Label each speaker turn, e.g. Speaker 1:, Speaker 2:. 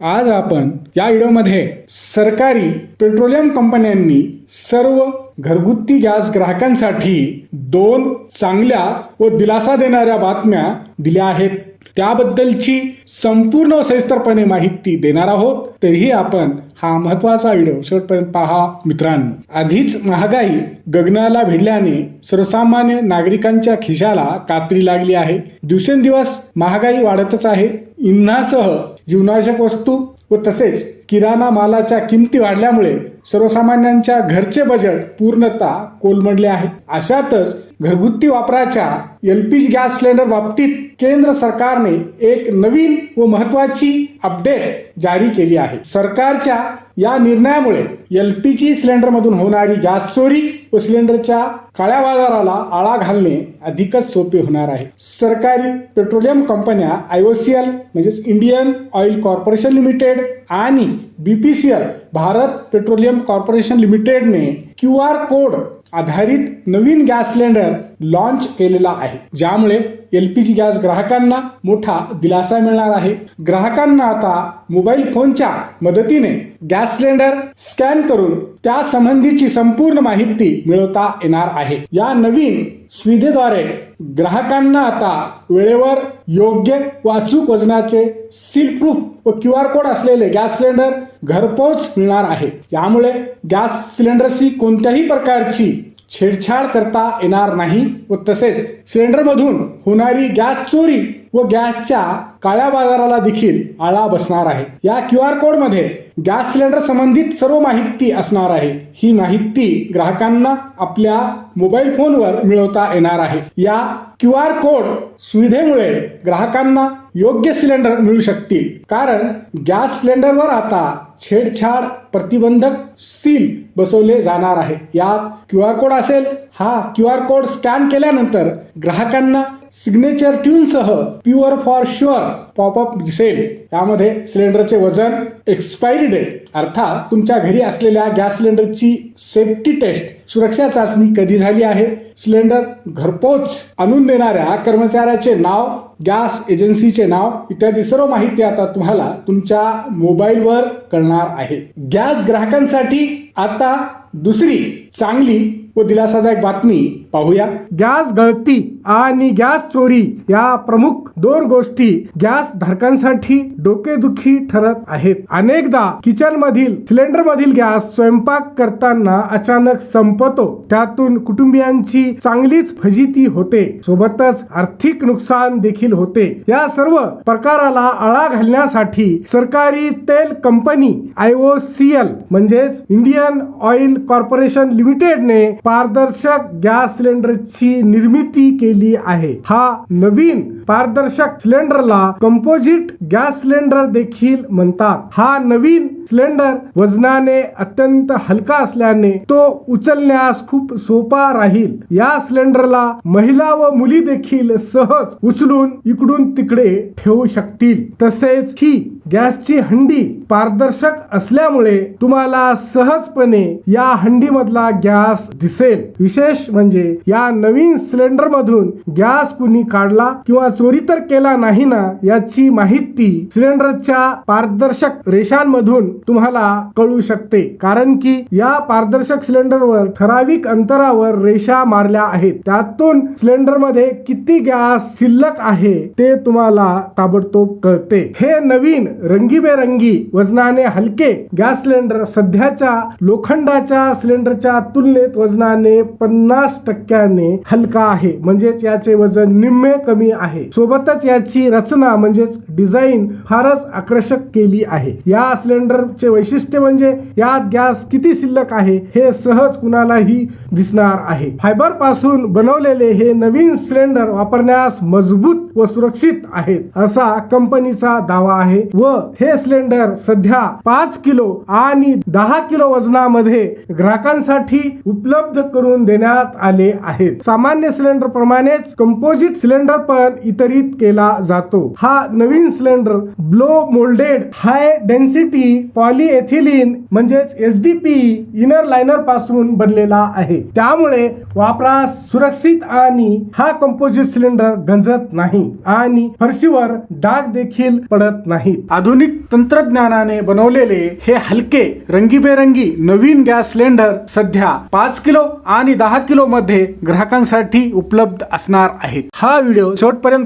Speaker 1: आज आपण या व्हिडिओमध्ये सरकारी पेट्रोलियम कंपन्यांनी सर्व घरगुती गॅस ग्राहकांसाठी दोन चांगल्या व दिलासा देणाऱ्या बातम्या दिल्या आहेत. त्याबद्दलची संपूर्ण सविस्तरपणे माहिती देणार आहोत. तरीही आपण हा महत्त्वाचा व्हिडिओ शेवटपर्यंत पहा. मित्रांनो आधीच महागाई गगनाला भिडल्याने सर्वसामान्य नागरिकांच्या खिशाला कात्री लागली आहे. दिवसेंदिवस महागाई वाढतच आहे. इंधनासह जीवनावश्यक वस्तू व तसेच किराणा मालाच्या किमती वाढल्यामुळे सर्वसामान्यांच्या घरचे बजेट पूर्णतः कोलमडले आहे. अशातच घरगुती वापराच्या L P G gas cylinder बाबतीत केंद्र सरकारने एक नवीन व महत्वाची अपडेट जारी केली आहे. सरकारच्या या निर्णयामुळे एल पी जी सिलेंडर मधून होणारी गॅस चोरी व सिलेंडरच्या काळ्या बाजाराला आळा घालणे अधिकच सोपे होणार आहे. सरकारी पेट्रोलियम कंपन्या आयओसीएल म्हणजेच इंडियन ऑइल कॉर्पोरेशन लिमिटेड आणि B P C L Bharat petroleum corporation लिमिटेडने Q R code आधारित नवीन गॅस सिलेंडर लॉन्च केलेला आहे. ज्यामुळे एल पी जी गॅस ग्राहकांना मोठा दिलासा मिळणार आहे. ग्राहकांना आता मोबाईल फोनच्या मदतीने गॅस सिलेंडर स्कॅन करून त्या संबंधीची संपूर्ण माहिती मिळवता येणार आहे. या नवीन सुविधेद्वारे ग्राहकांना आता वेळेवर योग्य व अचूक वजनाचे सील प्रूफ व क्यू आर कोड असलेले गॅस सिलेंडर घरपोच मिळणार आहे. यामुळे गॅस सिलेंडरशी कोणत्याही प्रकारची छेडछाड करता येणार नाही व तसेच सिलेंडरमधून होणारी गॅस चोरी व गॅसच्या काळ्या बाजाराला देखील आळा बसणार आहे. या क्यू आर कोडमध्ये गॅस सिलेंडर संबंधित सर्व माहिती असणार आहे. ही माहिती ग्राहकांना आपल्या मोबाईल फोनवर मिळवता येणार आहे. या क्यू आर कोड सुविधेमुळे ग्राहकांना योग्य सिलेंडर मिळू शकतील. कारण गॅस सिलेंडरवर आता छेडछाड प्रतिबंधक सील बसवले जाणार आहे. यात क्यू आर कोड असेल हा क्यू आर कोड स्कॅन केल्यानंतर ग्राहकांना सिग्नेचर ट्यूनसह प्युअर फॉर शुअर पॉपअप दिसेल. यामध्ये सिलेंडरचे वजन एक्सपायरी डेट अर्थात तुमच्या घरी असलेल्या गॅस सिलेंडरची सेफ्टी टेस्ट सुरक्षा चाचणी कधी झाली आहे? सिलेंडर घरपोच आणून देणाऱ्या कर्मचाऱ्याचे नाव गॅस एजन्सीचे नाव इत्यादी सर्व माहिती आता तुम्हाला तुमच्या मोबाईलवर कळणार आहे. गॅस ग्राहकांसाठी आता दुसरी चांगली व दिलासादायक बातमी पाहूया. गॅस गळती आणि गॅस चोरी या प्रमुख दोन गोष्टी गॅस धारकांसाठी डोकेदुखी ठरत आहेत. अनेकदा किचन मधील सिलेंडर मधील गॅस स्वयंपाक करताना अचानक संपतो. त्यातून कुटुंबियांची चांगलीच फजिती होते. सोबतच आर्थिक नुकसान देखील होते. या सर्व प्रकाराला आळा घालण्यासाठी सरकारी तेल company I O C L म्हणजेच इंडियन ऑइल कॉर्पोरेशन लिमिटेडने पारदर्शक गॅस सिलेंडरची निर्मिती केली आहे. हा नवीन पारदर्शक सिलेंडरला कंपोजिट गॅस सिलेंडर देखील म्हणतात. हा नवीन सिलेंडर वजनाने अत्यंत हलका असल्याने तो उचलण्यास खूप सोपा राहील. या सिलेंडरला महिला व मुली देखील सहज उचलून इकडून तिकडे ठेवू शकतील. तसेच ही गॅसची हंडी पारदर्शक असल्यामुळे तुम्हाला सहजपणे या हंडी मधला गॅस दिसेल. विशेष म्हणजे या नवीन सिलेंडर मधून गॅस कुणी काढला किंवा चोरी तर केला नाही ना याची माहिती सिलेंडरच्या पारदर्शक रेषांमधून तुम्हाला कळू शकते. कारण की या पारदर्शक सिलेंडरवर ठराविक अंतरावर रेषा मारल्या आहेत. त्यातून सिलेंडरमध्ये किती गॅस शिल्लक आहे ते तुम्हाला ताबडतोब कळते. हे नवीन रंगीबेरंगी वजनाने हलके गॅस सिलेंडर सध्याच्या लोखंडाच्या सिलेंडरच्या तुलनेत वजनाने पन्नास टक्क्याने हलका आहे. म्हणजेच याचे वजन निम्मे कमी आहे. सोबतच याची रचना म्हणजेच डिझाईन फारच आकर्षक केली आहे. या सिलेंडरचे वैशिष्ट्य म्हणजे यात गॅस किती शिल्लक आहे हे सहज कुणालाही दिसणार आहे. फायबरपासून बनवलेले हे नवीन सिलेंडर वापरण्यास मजबूत व सुरक्षित आहेत असा कंपनीचा दावा आहे. व हे सिलेंडर सध्या पाच किलो आणि दहा किलो वजनामध्ये ग्राहकांसाठी उपलब्ध करून देण्यात आले आहेत. सामान्य सिलेंडर प्रमाणेच कंपोजिट सिलेंडर पण
Speaker 2: वितरित केला जातो. हा नवीन cylinder blow moulded high density polyethylene म्हणजेच एच डी पी इनर लायनरपासून बनलेला आहे. त्यामुळे वापरास सुरक्षित आणि हा कंपोजिट सिलेंडर गंजत नाही आणि फरशीवर डाग देखील पडत नाहीत.
Speaker 1: आधुनिक तंत्रज्ञानाने बनवलेले हे हलके रंगीबेरंगी नवीन गॅस सिलेंडर सध्या पाच किलो आणि दहा किलो मध्ये ग्राहकांसाठी उपलब्ध असणार आहेत. हा व्हिडिओ शेवटपर्यंत